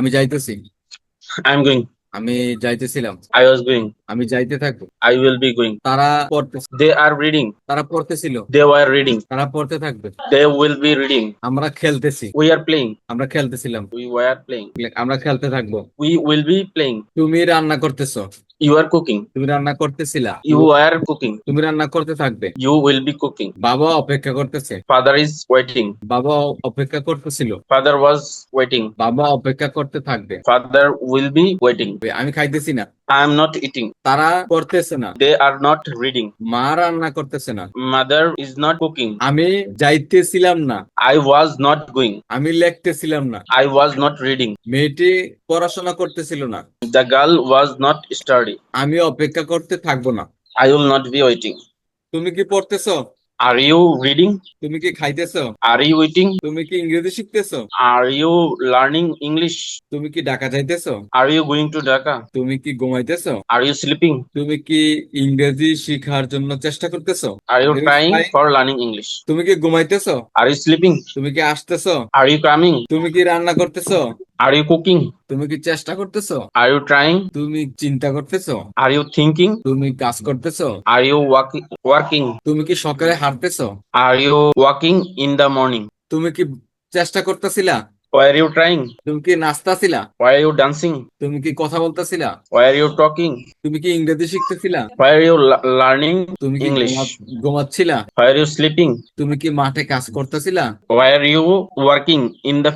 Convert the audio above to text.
আমি যাইতেছি। I am going আমি যাইতেছিলাম। আই ওয়াজ গোয়িং আমি যাইতে থাকব। আই উইল বি গোয়িং তারা পড়তে দে আর রিডিং তারা পড়তেছিল। দে ওয়ার রিডিং তারা পড়তে থাকবে। দে উইল বি রিডিং আমরা খেলতেছি। উই আর প্লেইং আমরা খেলতেছিলাম। উই ওয়ার প্লেইং আমরা খেলতে থাকব। উই উইল বি প্লেইং তুমি রান্না করতেছো। ইউ আর কুকিং তুমি রান্না করতেছিলা। ইউ আর কুকিং তুমি রান্না করতে থাকবে। ইউ উইল বি কুকিং বাবা অপেক্ষা করতেছে। ফাদার ইজ ওয়েটিং বাবা অপেক্ষা করতেছিল। ফাদার ওয়াজ ওয়েটিং বাবা অপেক্ষা করতে থাকবে। ফাদার উইল বি ওয়েটিং আমি খাইতেছি না। আই এম নট ইটিং তারা করতেছে না। দে আর নট রিডিং মা রান্না করতেছে না। মাদার ইজ নট কুকিং আমি যাইতেছিলাম না। আই ওয়াজ নট গোয়িং আমি লিখতেছিলাম না। আই ওয়াজ নট রিডিং মেয়েটি পড়াশোনা করতেছিল না। The girl was not study আমি অপেক্ষা করতে থাকব না। I will not be waiting তুমি কি পড়তেছো? আর ইউ রিডিং তুমি কি খাইতেছ? আর ইউ ওয়েটিং তুমি কি ইংরেজি শিখতেছ? আর ইউ লার্নিং ইংলিশ তুমি কি Dhaka যাইতেছ? Are you going to Dhaka তুমি কি ঘুমাইতেছ? আর ইউ স্লিপিং তুমি কি ইংরেজি শেখার জন্য চেষ্টা করতেছ? Are you trying for learning English তুমি কি ঘুমাইতেছ? আর ইউ স্লিপিং তুমি কি আসতেছ? আর ইউ তুমি কি রান্না করতেছো? আর ইউ কুকিং তুমি কি চেষ্টা করতেছো? আর ইউ ট্রাইং তুমি চিন্তা করতেছো? আর ইউ থিংকিং তুমি কাজ করতেছো? আর ইউ ওয়ার্কিং তুমি কি সকালে হাঁটতেছো? Are you walking in the morning তুমি কি চেষ্টা করতেছিলা? ওয়ার ইউ ট্রাইং তুমি কি নাচতাছিলা? ওয়ার ইউ ডান্সিং তুমি কি কথা বলতাছিলা? ওয়ার ইউ টকিং তুমি কি ইংরেজি শিখতেছিলা? ওয়ার ইউ লার্নিং তুমি কি ইংলিশ ঘুমাচ্ছিলা? ওয়ার ইউ স্লিপিং তুমি কি মাঠে কাজ করতেছিলা? Were you working in the